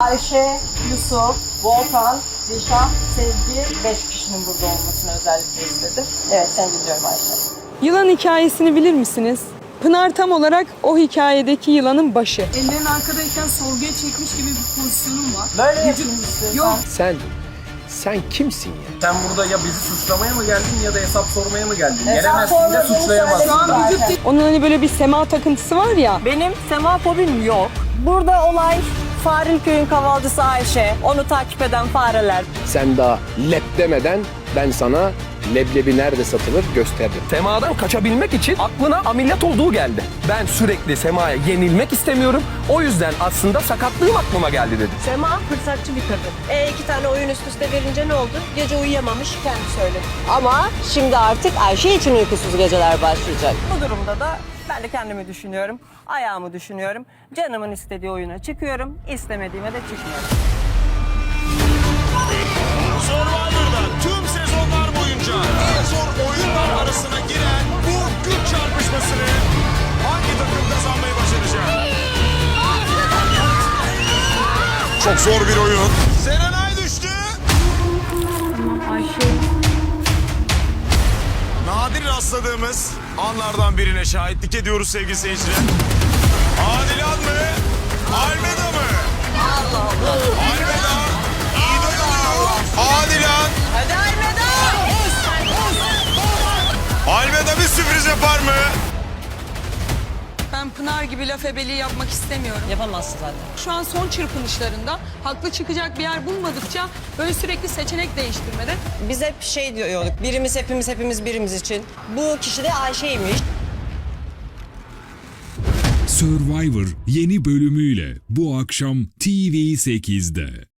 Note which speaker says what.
Speaker 1: Ayşe, Yusuf, Volkan, Dişan, Sevgi 5 kişinin burada olmasını özellikle istedim. Evet sen gidiyorum Ayşe.
Speaker 2: Yılan hikayesini bilir misiniz? Pınar tam olarak o hikayedeki yılanın başı.
Speaker 3: Ellerin arkadayken sorguya çekmiş gibi bir pozisyonum var.
Speaker 1: Böyle yapayım istiyorsan.
Speaker 3: Yok.
Speaker 4: Sen, sen kimsin ya?
Speaker 5: Sen burada ya bizi suçlamaya mı geldin ya da hesap sormaya mı geldin?
Speaker 1: Hesap
Speaker 5: Gelemezsin de suçlayamazsın.
Speaker 3: Şu an vücut
Speaker 2: Onun hani böyle bir sema takıntısı var ya.
Speaker 6: Benim sema fobim yok. Burada olay Farilköy'ün kavalcısı Ayşe, onu takip eden fareler.
Speaker 4: Sen daha lep demeden ben sana leblebi nerede satılır gösterdim.
Speaker 7: Sema'dan kaçabilmek için aklına ameliyat olduğu geldi. Ben sürekli Sema'ya yenilmek istemiyorum. O yüzden aslında sakatlığım aklıma geldi dedi.
Speaker 6: Sema fırsatçı bir kadın. E iki tane oyun üst üste verince ne oldu? Gece uyuyamamış, kendi söyledi. Ama şimdi artık Ayşe için uykusuz geceler başlayacak. Bu durumda da ben de kendimi düşünüyorum, ayağımı düşünüyorum. Canımın istediği oyuna çıkıyorum, istemediğime de çıkmıyorum.
Speaker 8: Çok zor bir oyun. Serenay düştü. Nadir rastladığımız anlardan birine şahitlik ediyoruz sevgili seyirciler. Adilan mı? Almeda mı? Almeda. İyi dönüyor. Adilan.
Speaker 6: Hadi Almeda!
Speaker 8: Almeda bir sürpriz yapar mı?
Speaker 3: Ben Pınar gibi laf ebeliği yapmak istemiyorum.
Speaker 6: Yapamazsın zaten.
Speaker 3: Şu an son çırpınışlarında haklı çıkacak bir yer bulmadıkça böyle sürekli seçenek değiştirmede
Speaker 6: Biz hep şey diyorduk, birimiz hepimiz hepimiz birimiz için. Bu kişi de Ayşe'ymiş.
Speaker 9: Survivor yeni bölümüyle bu akşam TV8'de.